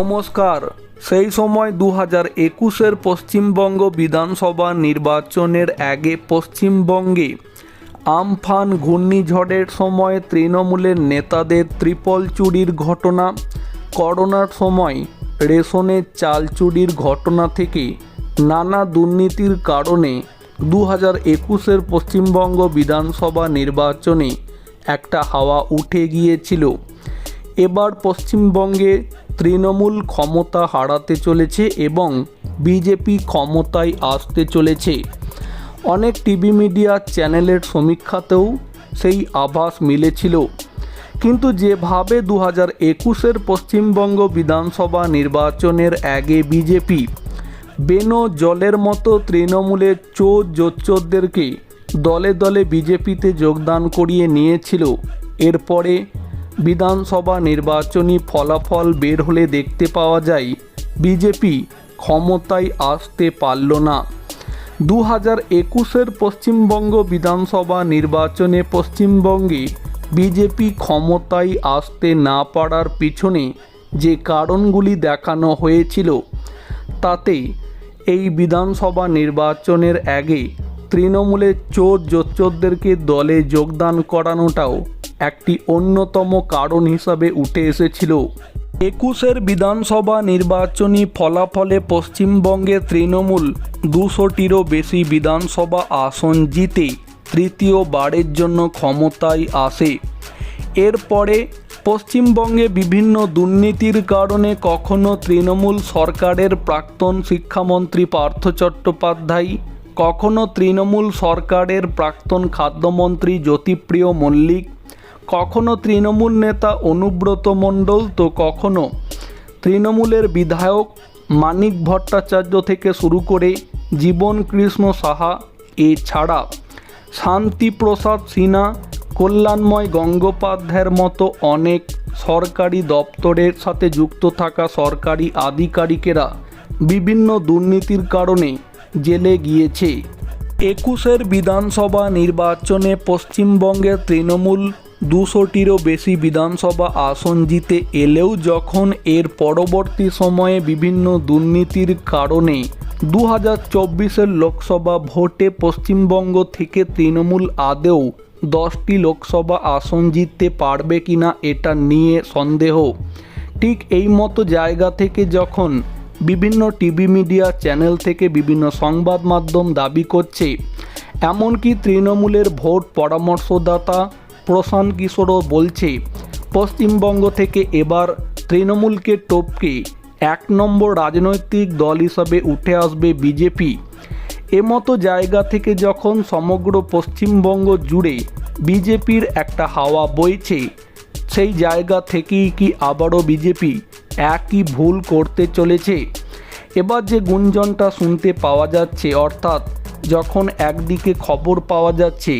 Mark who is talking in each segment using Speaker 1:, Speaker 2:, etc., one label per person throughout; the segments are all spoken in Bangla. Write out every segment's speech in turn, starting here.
Speaker 1: নমস্কার। সেই সময় দু হাজার একুশের পশ্চিমবঙ্গ বিধানসভা নির্বাচনের আগে পশ্চিমবঙ্গে আমফান ঘূর্ণিঝড়ের সময় তৃণমূলের নেতাদের ত্রিপল চুরির ঘটনা, করোনার সময় রেশনের চাল চুরির ঘটনা থেকে নানা দুর্নীতির কারণে দু হাজার একুশের পশ্চিমবঙ্গ বিধানসভা নির্বাচনে একটা হাওয়া উঠে গিয়েছিল। এবার পশ্চিমবঙ্গে তৃণমূল ক্ষমতা হারাতে চলেছে এবং বিজেপি ক্ষমতায় আসতে চলেছে। অনেক টিভি মিডিয়া চ্যানেলের সমীক্ষাতেও সেই আভাস মিলেছিল। কিন্তু যেভাবে দু হাজার একুশের পশ্চিমবঙ্গ বিধানসভা নির্বাচনের আগে বিজেপি বেনো জলের মতো তৃণমূলের চোর জোচ্চোরদেরকে দলে দলে বিজেপিতে যোগদান করিয়ে নিয়েছিল, এরপরে বিধানসভা নির্বাচনী ফলাফল বের হলে দেখতে পাওয়া যায়, বিজেপি ক্ষমতায় আসতে পারল না। দু হাজার একুশের পশ্চিমবঙ্গ বিধানসভা নির্বাচনে পশ্চিমবঙ্গে বিজেপি ক্ষমতায় আসতে না পারার পিছনে যে কারণগুলি দেখানো হয়েছিল, তাতে এই বিধানসভা নির্বাচনের আগে তৃণমূলের চোর জোচ্চোরদেরকে দলে যোগদান করানোটাও একটি অন্যতম কারণ হিসাবে উঠে এসেছিল। একুশের বিধানসভা নির্বাচনী ফলাফলে পশ্চিমবঙ্গে তৃণমূল দুশোটিরও বেশি বিধানসভা আসন জিতে তৃতীয়বারের জন্য ক্ষমতায় আসে। এরপরে পশ্চিমবঙ্গে বিভিন্ন দুর্নীতির কারণে কখনো তৃণমূল সরকারের প্রাক্তন শিক্ষামন্ত্রী পার্থ চট্টোপাধ্যায়, কখনো তৃণমূল সরকারের প্রাক্তন খাদ্যমন্ত্রী জ্যোতিপ্রিয় মল্লিক কখনো তৃণমূল নেতা অনুব্রত মণ্ডল? তো কখনো। তৃণমূলের বিধায়ক মানিক ভট্টাচার্য থেকে শুরু করে জীবন কৃষ্ণ সাহা, এছাড়া শান্তিপ্রসাদ সিনহা, কল্যাণময় গঙ্গোপাধ্যায়ের মতো অনেক সরকারি দপ্তরের সাথে যুক্ত থাকা সরকারি আধিকারিকেরা বিভিন্ন দুর্নীতির কারণে জেলে গিয়েছে। একুশের বিধানসভা নির্বাচনে পশ্চিমবঙ্গের তৃণমূল দুশোটিরও বেশি বিধানসভা আসন জিতে এলেও যখন এর পরবর্তী সময়ে বিভিন্ন দুর্নীতির কারণে দু হাজার চব্বিশের লোকসভা ভোটে পশ্চিমবঙ্গ থেকে তৃণমূল আদেও দশটি লোকসভা আসন জিততে পারবে কিনা এটা নিয়ে সন্দেহ। ঠিক এই মতো জায়গা থেকে যখন বিভিন্ন টিভি মিডিয়া চ্যানেল থেকে বিভিন্ন সংবাদ মাধ্যম দাবি করছে, এমনকি তৃণমূলের ভোট পরামর্শদাতা প্রশান্ত কিশোরও বলছে, পশ্চিমবঙ্গ থেকে এবার তৃণমূলকে টপকে এক নম্বর রাজনৈতিক দল হিসাবে উঠে আসবে বিজেপি। এমতো জায়গা থেকে যখন সমগ্র পশ্চিমবঙ্গ জুড়ে বিজেপির একটা হাওয়া বইছে, সেই জায়গা থেকেই কি আবারও বিজেপি একই ভুল করতে চলেছে? এবার যে গুঞ্জনটা শুনতে পাওয়া যাচ্ছে, অর্থাৎ যখন একদিকে খবর পাওয়া যাচ্ছে,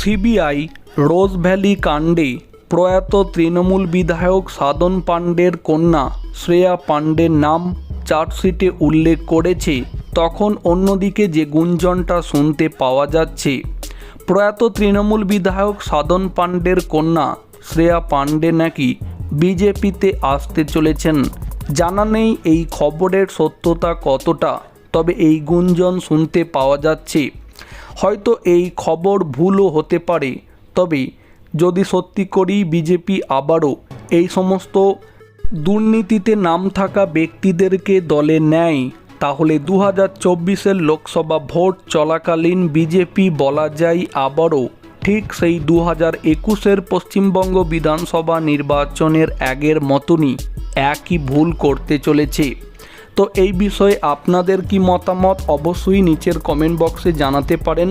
Speaker 1: সিবিআই রোজ ভ্যালি কাণ্ডে প্রয়াত তৃণমূল বিধায়ক সাধন পাণ্ডের কন্যা শ্রেয়া পাণ্ডের নাম চার্জশিটে উল্লেখ করেছে। তখন অন্যদিকে যে গুঞ্জনটা শুনতে পাওয়া যাচ্ছে, প্রয়াত তৃণমূল বিধায়ক সাধন পাণ্ডের কন্যা শ্রেয়া পাণ্ডে নাকি বিজেপিতে আসতে চলেছেন। জানা নেই এই খবরের সত্যতা কতটা, তবে এই গুঞ্জন শুনতে পাওয়া যাচ্ছে। হয়তো এই খবর ভুলও হতে পারে তবে যদি সত্যি করেই বিজেপি আবারও এই সমস্ত দুর্নীতিতে নাম থাকা ব্যক্তিদেরকে দলে নেয়, তাহলে দু হাজার চব্বিশের লোকসভা ভোট চলাকালীন বিজেপি বলা যায় আবারও ঠিক সেই দু হাজার একুশের পশ্চিমবঙ্গ বিধানসভা নির্বাচনের আগের মতনই একই ভুল করতে চলেছে। তো এই বিষয়ে আপনাদের কি মতামত অবশ্যই নিচের কমেন্ট বক্সে জানাতে পারেন।